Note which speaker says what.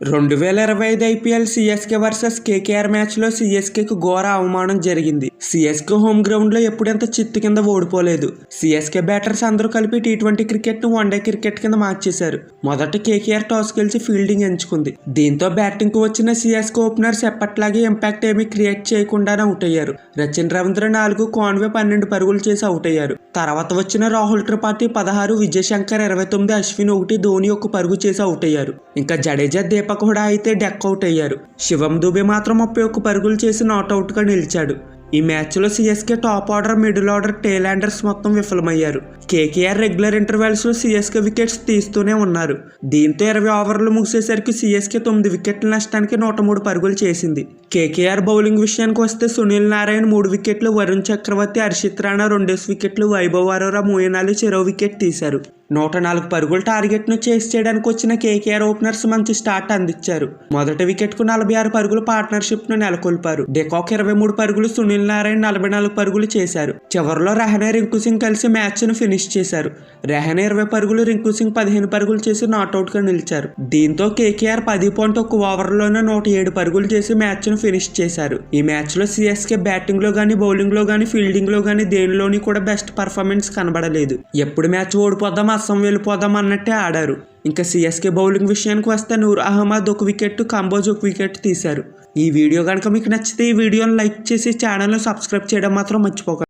Speaker 1: రెండు వేల ఇరవై ఐదు ఐపీఎల్ సిఎస్కే వర్సెస్ కేకేఆర్ మ్యాచ్లో సిఎస్కేకు ఘోర అవమానం జరిగింది. సిఎస్కే హోమ్ గ్రౌండ్లో ఎప్పుడెంత చిత్తు కింద ఓడిపోలేదు. సిఎస్కే బ్యాటర్స్ అందరూ కలిపి టీ ట్వంటీ క్రికెట్ను వన్డే క్రికెట్ కింద మార్చేశారు. మొదట కేకేఆర్ టాస్ గెలిచి ఫీల్డింగ్ ఎంచుకుంది. దీంతో బ్యాటింగ్కు వచ్చిన సిఎస్కే ఓపెనర్స్ ఎప్పట్లాగే ఇంపాక్ట్ ఏమీ క్రియేట్ చేయకుండానే అవుట్ అయ్యారు. రచిన్ రవీంద్ర నాలుగు కాన్వే పన్నెండు పరుగులు చేసి అవుట్ అయ్యారు. తర్వాత వచ్చిన రాహుల్ త్రిపాఠి పదహారు విజయశంకర్ ఇరవై తొమ్మిది అశ్విన్ ఒకటి ధోని ఒక పరుగు చేసి అవుట్ అయ్యారు. ఇంకా జడేజా కూడా అయితే డెక్ అవుట్ అయ్యారు. శివం దుబే మాత్రం ముప్పై ఒక్క పరుగులు చేసి నాట్అవుట్గా నిలిచాడు. ఈ మ్యాచ్లో CSK top order middle order tailenders మొత్తం విఫలమయ్యారు. కేకేఆర్ రెగ్యులర్ ఇంటర్వెల్స్లో సిఎస్కే వికెట్స్ తీస్తూనే ఉన్నారు. దీంతో ఇరవై ఓవర్లు ముగిసేసరికి సిఎస్కే తొమ్మిది వికెట్ల నష్టానికి నూట మూడు పరుగులు చేసింది. కేకేఆర్ బౌలింగ్ విషయానికి వస్తే సునీల్ నారాయణ మూడు వికెట్లు వరుణ్ చక్రవర్తి హర్షిత్ రాణా రెండేసి వికెట్లు వైభవ్ అరోరా మోయిన్ చెరో వికెట్ తీశారు. నూట నాలుగు పరుగుల టార్గెట్ను చేస్ చేయడానికి వచ్చిన కేకేఆర్ ఓపెనర్స్ మంచి స్టార్ట్ అందించారు. మొదటి వికెట్కు నలభై ఆరు పరుగుల పార్ట్నర్షిప్ను నెలకొల్పారు. డెకాక్ ఇరవై మూడు పరుగులు సునీల్ నారాయణ నలభై నాలుగు పరుగులు చేశారు. చివరిలో రెహనే రింకు సింగ్ కలిసి మ్యాచ్ను ఫినిష్ చేశారు. రెహనే ఇరవై పరుగులు రింకు సింగ్ పదిహేను పరుగులు చేసి నాట్అవుట్గా నిలిచారు. దీంతో కేకేఆర్ పది పాయింట్ ఒక ఓవర్లోనే నూట ఏడు పరుగులు చేసి మ్యాచ్ను ఫినిష్ చేశారు. ఈ మ్యాచ్లో సిఎస్కే బ్యాటింగ్లో కానీ బౌలింగ్లో కానీ ఫీల్డింగ్లో కానీ దేనిలోని కూడా బెస్ట్ పర్ఫార్మెన్స్ కనబడలేదు. ఎప్పుడు మ్యాచ్ ఓడిపోద్దాం అస్సం వెళ్ళిపోదాం అన్నట్టే ఆడారు. ఇంకా సిఎస్కే బౌలింగ్ విషయానికి వస్తే నూర్ అహ్మద్ ఒక వికెట్ కంబోజ్ ఒక వికెట్ తీశారు. ఈ వీడియో కనుక మీకు నచ్చితే ఈ వీడియోని లైక్ చేసి ఛానల్ను సబ్స్క్రైబ్ చేయడం మాత్రం మర్చిపోకండి